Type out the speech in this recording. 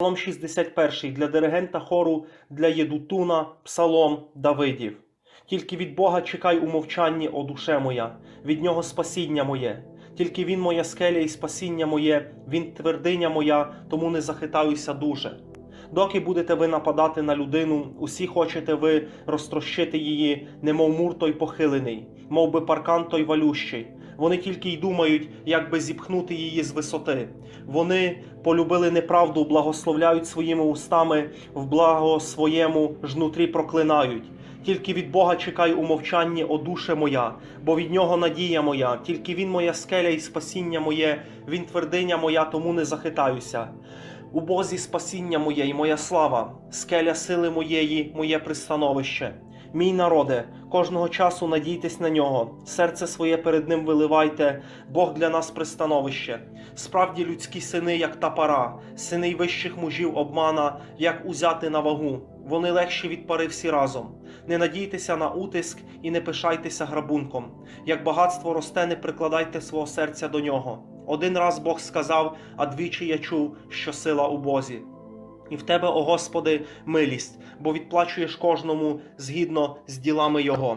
Псалом 61 для диригента хору для Єдутуна, Псалом Давидів. Тільки від Бога чекай у мовчанні, о душе моя, від нього спасіння моє. Тільки він моя скеля і спасіння моє, він твердиня моя, тому не захитаюся дуже. Доки будете ви нападати на людину, усі хочете ви розтрощити її, немов мур той похилений, мов би паркан той валющий. Вони тільки й думають, як би зіпхнути її з висоти. Вони полюбили неправду, благословляють своїми устами, в благо своєму жнутрі проклинають. Тільки від Бога чекай у мовчанні, о душе моя, бо від нього надія моя, тільки він моя скеля і спасіння моє, він твердиня моя, тому не захитаюся. У Бозі спасіння моє і моя слава, скеля сили моєї, моє пристановище. Мій народе, кожного часу надійтесь на нього, серце своє перед ним виливайте, Бог для нас пристановище. Справді людські сини, як та пара, сини й вищих мужів обмана, як узяти на вагу. Вони легші від пари всі разом. Не надійтеся на утиск і не пишайтеся грабунком. Як багатство росте, не прикладайте свого серця до нього. Один раз Бог сказав, а двічі я чув, що сила у Бозі. І в тебе, о Господи, милість, бо відплачуєш кожному згідно з ділами Його.